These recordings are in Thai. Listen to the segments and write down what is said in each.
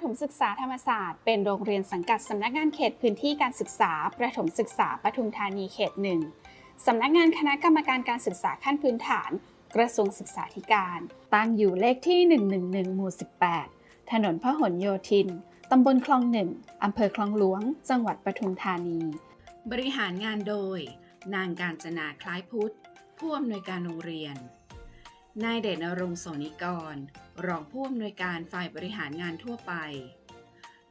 ประถมศึกษาธรรมศาสตร์ เป็นโรงเรียนสังกัดสำนักงานเขตพื้นที่การศึกษา ประถมศึกษาปทุมธานีเขตหนึ่งสำนักงานคณะกรรมการการศึกษาขั้นพื้นฐาน กระทรวงศึกษาธิการ ตั้งอยู่เลขที่ 111 หมู่ 18 ถนนพหลโยธิน ตำบลคลองหนึ่งอำเภอคลองหลวง จังหวัดปทุมธานี บริหารงานโดย นางการจนาคล้ายพุทธ ผู้อำนวยการโรงเรียน นายเดชนรงค์โสนิกร รองผู้อำนวยการฝ่ายบริหารงานทั่วไป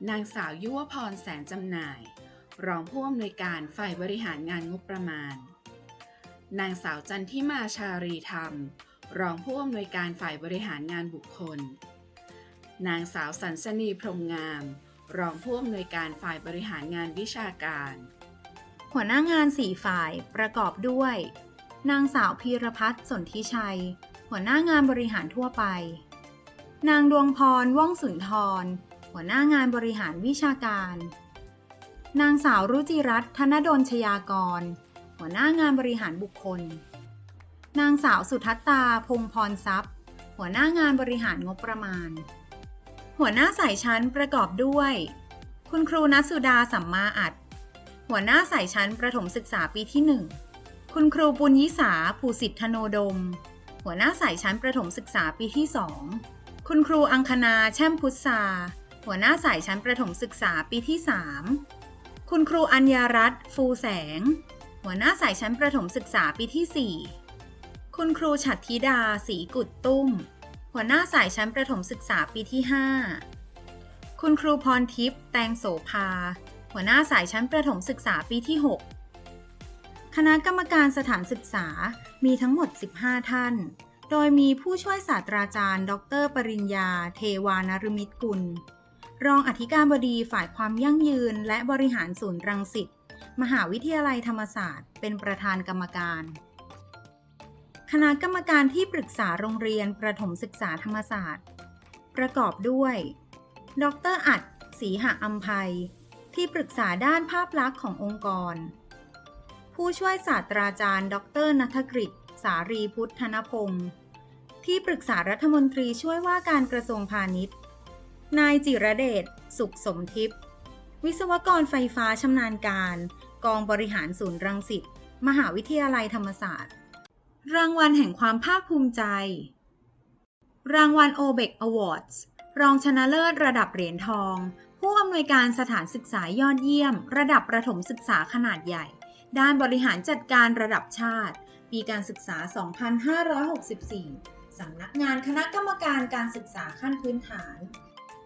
นางสาวยุวพรแสนจำหน่าย รองผู้อำนวยการฝ่ายบริหารงานงบประมาณ นางสาวจันทิมาชารีธรรม รองผู้อำนวยการฝ่ายบริหารงานบุคคล นางสาวสันสนีพรมงาม รองผู้อำนวยการฝ่ายบริหารงานวิชาการ หัวหน้างานสี่ฝ่ายประกอบด้วย นางสาวพีรพัฒน์สนธิชัย หัวหน้างานบริหารทั่วไป นางดวงพร ว่องสุนทร หัวหน้างานบริหารวิชาการ นางสาวรุจิรัตน์ธนดลชยากร หัวหน้างานบริหารบุคคล นางสาวสุทัตตาพงพรทรัพย์ หัวหน้างานบริหารงบประมาณ หัวหน้าสายชั้นประกอบด้วย คุณครูนัทสุดาสัมมาอัดหัวหน้าสายชั้นประถมศึกษาปีที่ 1 คุณครูปุญยิสา ภูสิทธโนดม หัวหน้าสายชั้นประถมศึกษาปีที่ 2 คุณครูอังคณาแช่มพุทธาหัวหน้าสายชั้นประถมศึกษาปีที่ 3 คุณครูอัญญารัตน์ฟูแสง หัวหน้าสายชั้นประถมศึกษาปีที่ 4 คุณครูฉัตรธิดาศรีกุดตุ้ม หัวหน้าสายชั้นประถมศึกษาปีที่ 5 คุณครูพรทิพย์แตงโสภา หัวหน้าสายชั้นประถมศึกษาปีที่ 6 คณะกรรมการสถานศึกษามีทั้งหมด 15 ท่าน โดยมีผู้ช่วยศาสตราจารย์ ดร ปริญญา เทวานรมิตกุล รองอธิการบดีฝ่ายความยั่งยืน และบริหารศูนย์รังสิต มหาวิทยาลัยธรรมศาสตร์ เป็นประธานกรรมการ คณะกรรมการที่ปรึกษาโรงเรียนประถมศึกษาธรรมศาสตร์ ประกอบด้วย ดรอัดศรีหะอัมภัยที่ปรึกษาด้านภาพลักษณ์ขององค์กร ผู้ช่วยศาสตราจารย์ ดรนัทกฤษสารีพุทธนพงศ์ที่ปรึกษารัฐมนตรีช่วยว่าการกระทรวงพาณิชย์ นายจิระเดช สุขสมทิพย์ วิศวกรไฟฟ้าชำนาญการ กองบริหารศูนย์รังสิต มหาวิทยาลัยธรรมศาสตร์ รางวัลแห่งความภาคภูมิใจ รางวัลโอเบกอวอร์ดรองชนะเลิศระดับเหรียญทอง ผู้อำนวยการสถานศึกษายอดเยี่ยม ระดับประถมศึกษาขนาดใหญ่ ด้านบริหารจัดการระดับชาติ ปีการศึกษา 2564 สำนักงานคณะกรรมการการศึกษาขั้นพื้นฐาน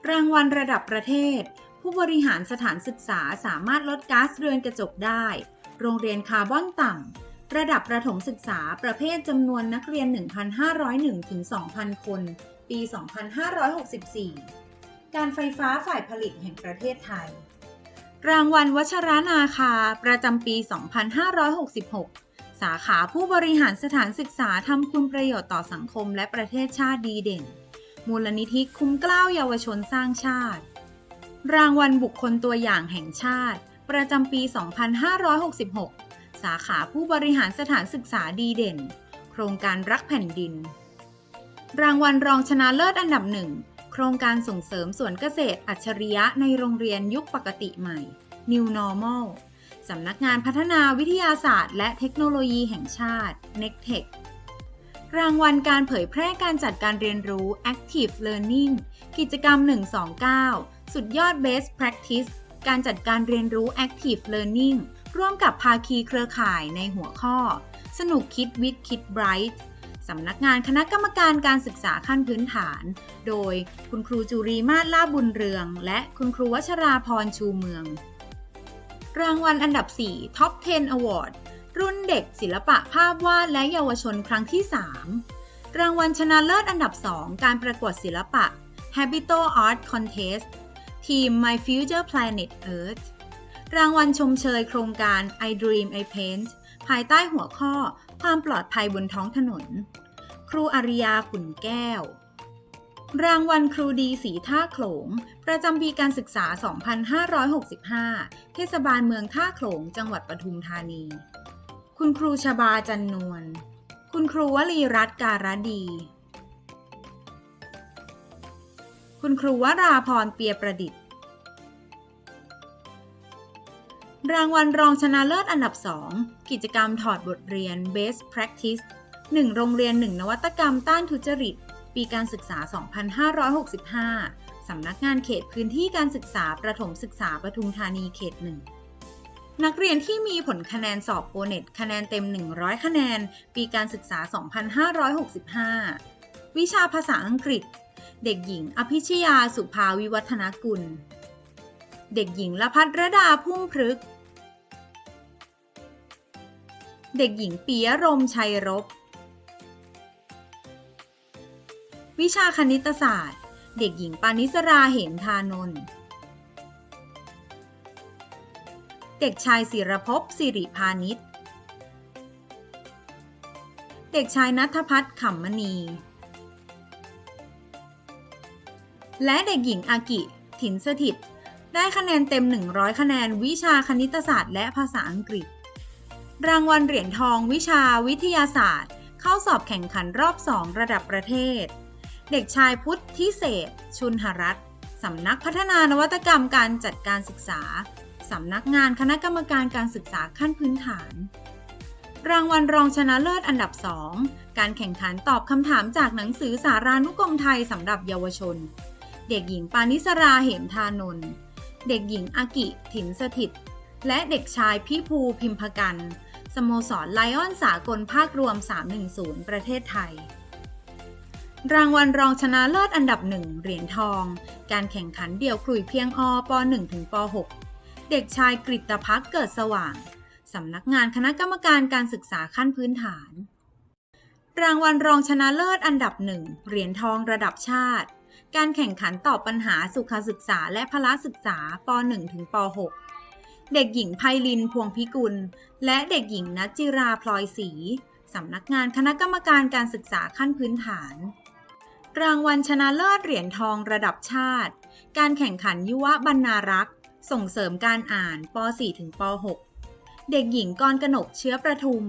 รางวัลระดับประเทศ ผู้บริหารสถานศึกษาสามารถลดก๊าซเรือนกระจกได้ โรงเรียนคาร์บอนต่ำ ระดับประถมศึกษาประเภทจำนวนนักเรียน 1,501ถึง2,000 คน ปี 2564 การไฟฟ้าฝ่ายผลิตแห่งประเทศไทย รางวัลวชรนาคา ประจำปี 2566 สาขาผู้บริหารสถานศึกษาทำคุณประโยชน์ต่อสังคมและประเทศชาติดีเด่น มูลนิธิคุ้มกล้าเยาวชนสร้างชาติ รางวัลบุคคลตัวอย่างแห่งชาติ ประจำปี 2566 สาขาผู้บริหารสถานศึกษาดีเด่น โครงการรักแผ่นดิน รางวัลรองชนะเลิศอันดับหนึ่ง โครงการส่งเสริมสวนเกษตรอัจฉริยะในโรงเรียนยุคปกติใหม่ New Normal สำนักงานพัฒนาวิทยาศาสตร์ และเทคโนโลยีแห่งชาติ NECTEC รางวัลการเผยแพร่การจัดการเรียนรู้ Active Learning กิจกรรม 129 สุดยอด Best Practice การจัดการเรียนรู้ Active Learning ร่วมกับภาคีเครือข่ายในหัวข้อ สนุกคิดวิทย์คิดไบรท์ สำนักงานคณะกรรมการการศึกษาขั้นพื้นฐาน โดยคุณครูจุรีมาศลาบุญเรือง และคุณครูวัชราพรชูเมือง รางวัลอันดับ 4 Top 10 Award รุ่นเด็กศิลปะภาพวาดและเยาวชนครั้งที่ 3 รางวัลชนะเลิศอันดับ 2 การประกวดศิลปะ Habito Art Contest ทีม My Future Planet Earth รางวัลชมเชยโครงการ I Dream I Paint ภายใต้หัวข้อ ความปลอดภัยบนท้องถนน ครูอาริยาขุนแก้ว รางวัลครูดีสีท่าโขลง ประจำปีการศึกษา 2565 เทศบาลเมืองท่าโขลง จังหวัดปทุมธานี คุณครูชบาจันนวล คุณครูวลีรัตน์การดี คุณครูวราพรเปียประดิษฐ์ รางวัลรองชนะเลิศอันดับ 2 กิจกรรมถอดบทเรียน Best Practice 1 โรงเรียน 1 นวัตกรรมต้านทุจริต ปีการศึกษา 2565 สำนักงานเขตพื้นที่การศึกษาประถมศึกษาปทุมธานีเขต 1 นักเรียนที่มีผลคะแนนสอบโอเน็ตคะแนนเต็ม 100 คะแนน ปีการศึกษา 2565 วิชาภาษาอังกฤษ เด็กหญิง อภิชยาสุภาวิวัฒนกุลเด็กหญิงละพัทระดาพุ่มพฤกษ์ เด็กหญิงปียรมชัยรบ วิชาคณิตศาสตร์ เด็กหญิงปานิสราเหมทานนท์เด็กชายศิรภพสิริพานิชเด็กชายนัทพัฒน์ขำมณี และเด็กหญิงอากิ ถินสถิต ได้คะแนนเต็ม 100 คะแนนวิชาคณิตศาสตร์และภาษาอังกฤษ รางวัลเหรียญทองวิชาวิทยาศาสตร์ เข้าสอบแข่งขันรอบ 2 ระดับประเทศ เด็กชายพุทธิเศษ ชุนหรัตสำนักพัฒนานวัตกรรมการจัดการศึกษา สำนักงานคณะกรรมการการศึกษาขั้นพื้นฐาน รางวัลรองชนะเลิศอันดับ 2 การแข่งขันตอบคำถามจากหนังสือสารานุกรมไทยสำหรับเยาวชน เด็กหญิงปานิสราเหมทานนท์เด็กหญิงอากิถินสถิต และเด็กชายพี่ภูพิมพกัน สโมสรไลออนสากลภาครวม 310 ประเทศไทย รางวัลรองชนะเลิศอันดับหนึ่งเหรียญทอง การแข่งขันเดี่ยวขลุ่ยเพียงอป .1 ถึงป .6 เด็กชายกริตพักษ์เกิดสว่างสำนักงานคณะกรรมการการศึกษาขั้นพื้นฐาน รางวัลรองชนะเลิศอันดับหนึ่งเหรียญทองระดับชาติ การแข่งขันตอบปัญหาสุขศึกษาและพละศึกษาป .1 ถึงป .6 เด็กหญิงไพลินพวงพิกุล และเด็กหญิงนัจจิราพลอยศรีสำนักงานคณะกรรมการการศึกษาขั้นพื้นฐาน รางวัลชนะเลิศเหรียญทองระดับชาติ การแข่งขันยุวบรรณารักษ์ ส่งเสริมการอ่านป .4 ถึงป .6 เด็กหญิงกรกนกเชื้อประทุม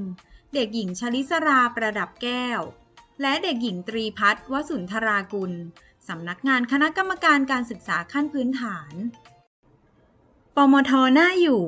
เด็กหญิงชลิสราประดับแก้ว และเด็กหญิงตรีพัฒน์วสุนทรากุลสำนักงานคณะกรรมการการศึกษาขั้นพื้นฐาน ปมทน่าอยู่